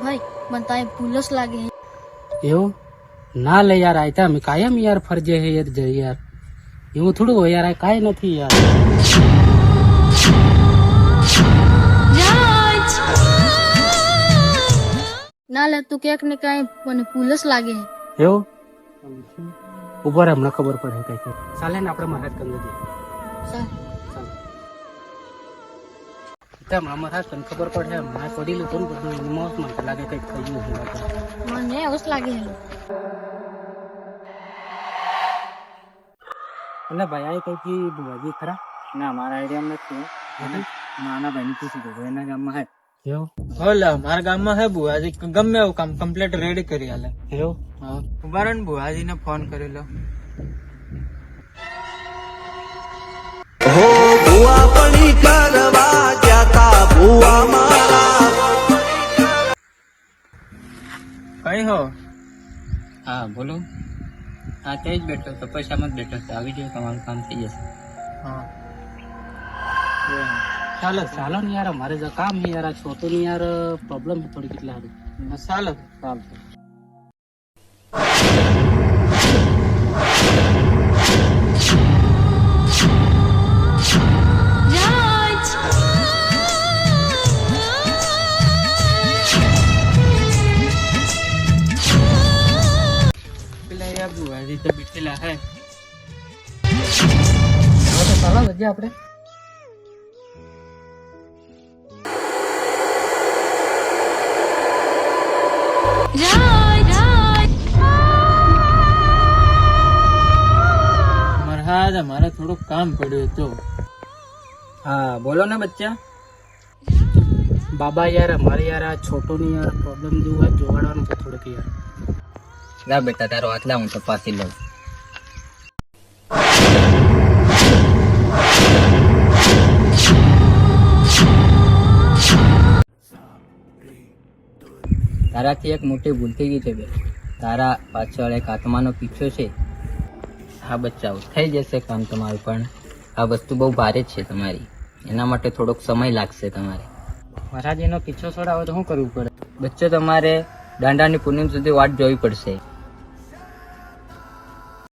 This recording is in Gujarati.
કાંઈ ભૂલસ લાગે એવું? ના લે યાર આયતા અમે કાયમ યાર ફરજે હે યાર જઈ યાર. એવું થોડું હોય યાર આ કાંઈ નથી યાર. ના લે તું ક્યાંક ને કાંઈ મને ભૂલસ લાગે એવું? ઉપર હમણાં ખબર પડે કઈ કઈ ચાલે ને આપણે મહારાજ કંદ જઈએ ત્યાં હમણાં મહારાજ તને ખબર પડે હમણાં પડી લીધું ને બધું મોસ મને લાગે કંઈક થઈ ગયું છે મને એવું લાગે એટલે ભાઈ આ કઈ કી ખરા? ના મારા આઈડિયા નથી. નાના ભાઈ પૂછી દઉં એના ગામમાં હે. એવું? હોલે મારા ગામમાં હે બુઆજી ગમે એવું કામ કમ્પ્લીટ રેડી કરી આલે. એવું? હા. ઊભા રહો ને બુઆજી ને ફોન કરેલો કઈ હા બોલો. હા તે જ બેઠો તપસ્યામાં જ બેઠો છે. આવી જાય તમારું કામ થઈ જશે. હા. ચાલો ચાલો ને યાર મારે જો કામ નહીં યાર છોટું ની યાર પ્રોબ્લેમ થોડી કેટલા સારું. ચાલો. ચાલશે. તો તો ચાલો જઈએ આપણે. મરહાજ અમારે થોડુંક કામ પડ્યું હતું. હા બોલો ને બચ્ચા. બાબા યાર અમારે યાર આ છોટો ની યાર પ્રોબ્લેમ જેવું હોય જોવાડવાનું છે થોડુંક યાર. લા બેટા, તારો હાથ હું તપાસી લઉં. તારાથી એક મોટી ભૂલ થઈ ગઈ છે બે તારા પાછળ એક આત્માનો પીછો છે. હા, બચ્ચાઓ, થઈ જશે કામ તમારું, પણ આ વસ્તુ બહુ ભારે જ છે તમારી. એના માટે થોડોક સમય લાગશે તમારે. મહારાજ એનો પીછો છોડાવો તો શું કરવું પડે? બચ્ચો તમારે દાંડાની પૂનમ સુધી વાટ જોવી પડશે.